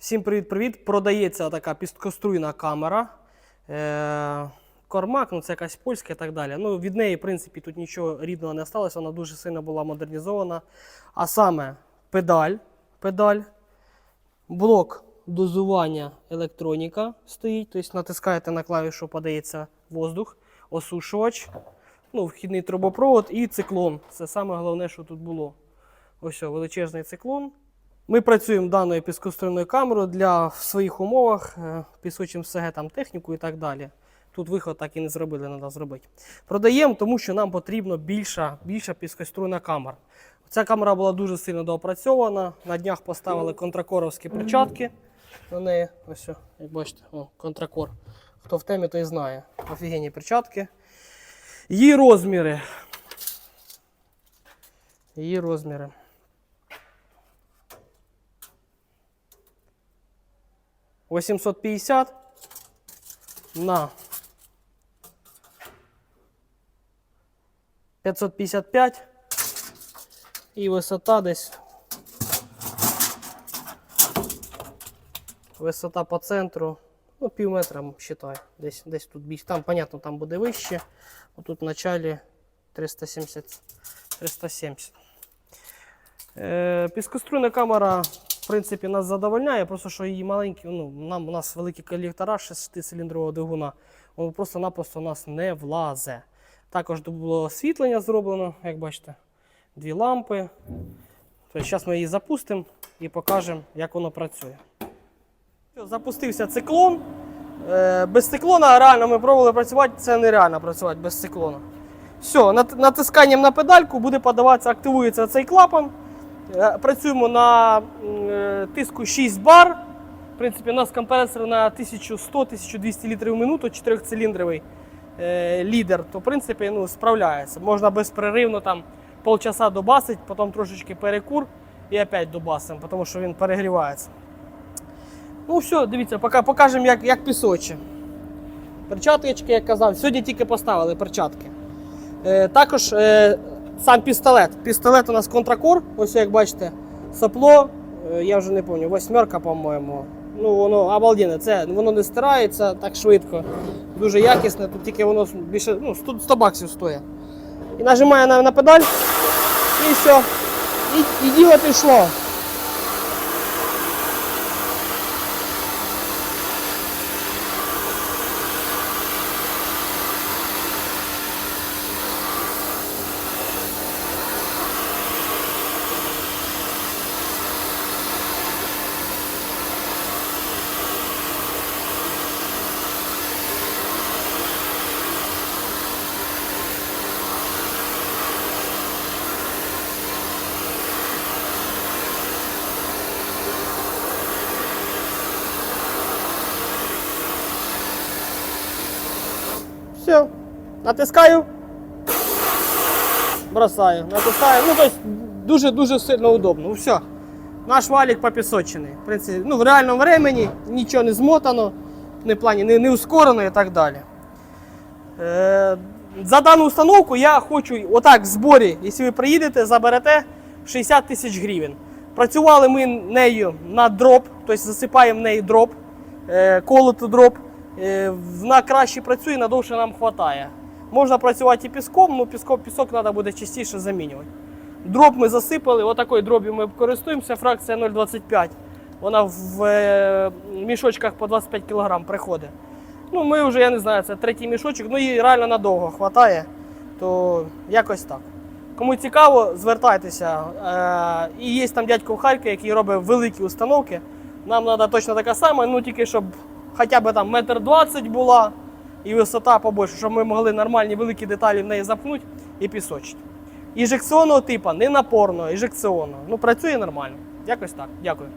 Всім привіт-привіт! Продається така пісткоструйна камера. Е, Кормак, ну це якась польська і так далі. Ну, від неї, в принципі, тут нічого рідного не сталося, вона дуже сильно була модернізована. А саме педаль, педаль, блок дозування електроніка стоїть. Тобто натискаєте на клавішу, подається воздух, осушувач, ну, вхідний трубопровод і циклон. Це саме головне, що тут було. Ось величезний циклон. Ми працюємо даною піскоструйною камерою для в своїх умовах, е, пісочимо СГ там техніку і так далі. Тут виход так і не зробили, треба зробити. Продаємо, тому що нам потрібно більша, більша піскоструйна камера. Ця камера була дуже сильно доопрацьована. На днях поставили контракоровські перчатки на неї. Ось, як бачите, о, контракор. Хто в темі, той знає. Офігенні перчатки. Її розміри. Її розміри. Восемьсот пятьдесят на 555 і висота десь. Висота по центру, ну, пів метра, вважаю. Десь, десь тут більше. Там, понятно, там буде вище. Отут в началі 370. 370. Е, піскоструйна камера, принципі, нас задовольняє, просто що її маленькі, ну, нам, у нас великі колектора 6-циліндрового двигуна, воно просто-напросто у нас не влазе. Також було освітлення зроблено, як бачите, дві лампи. Тобто, зараз ми її запустимо і покажемо, як воно працює. Запустився циклон. Е, Без циклона реально ми пробували працювати, це нереально працювати без циклона. Все, натисканням на педальку буде подаватися, активується цей клапан. Е, Працюємо на е, тиску 6 бар. В принципі, у нас компресор на 1100-1200 літрів в минуту, 4-циліндровий е, лідер, то в принципі ну, справляється. Можна безперервно там полчаса добасить, потім трошечки перекур і опять добасимо, тому що він перегрівається. Ну все, дивіться, покажемо, як, як пісоче. Перчаточки, як казав, сьогодні тільки поставили перчатки. Е, також е, сам пістолет. Пістолет у нас контракор, ось як бачите, сопло, е, я вже не пам'ятаю, восьмерка, по-моєму. Ну, воно обалденне, це воно не стирається так швидко, дуже якісне, тут тільки воно більше ну, 100, 100 баксів стоїть. І нажимає на, на педаль, і все. І, і діло пішло. Все. Натискаю. Бросаю. Натискаю. Ну, тобто дуже-дуже сильно удобно. Ну, все. Наш валік попісочений. В принципі, ну, в реальному времені нічого не змотано, не плані не, не ускорено і так далі. Е, за дану установку я хочу отак в зборі, якщо ви приїдете, заберете 60 тисяч гривень. Працювали ми нею на дроп, тобто засипаємо в неї дроп, е, колоту дроп. Е, вона краще працює, надовше нам вистачає. Можна працювати і піском, але піском, пісок треба буде частіше замінювати. Дроп ми засипали, отакою дроб'ю ми користуємося, фракція 0,25. Вона в е, мішочках по 25 кг приходить. Ну, ми вже, я не знаю, це третій мішочок, ну її реально надовго вистачає, то якось так. Кому цікаво, звертайтеся. Е, і є там дядько в Харкові, який робить великі установки. Нам треба точно така сама, ну тільки щоб хоча б там метр двадцять була і висота побольше, щоб ми могли нормальні великі деталі в неї запнути і пісочити. Іжекційного типу, не напорного, іжекційного. Ну, працює нормально. Якось так. Дякую.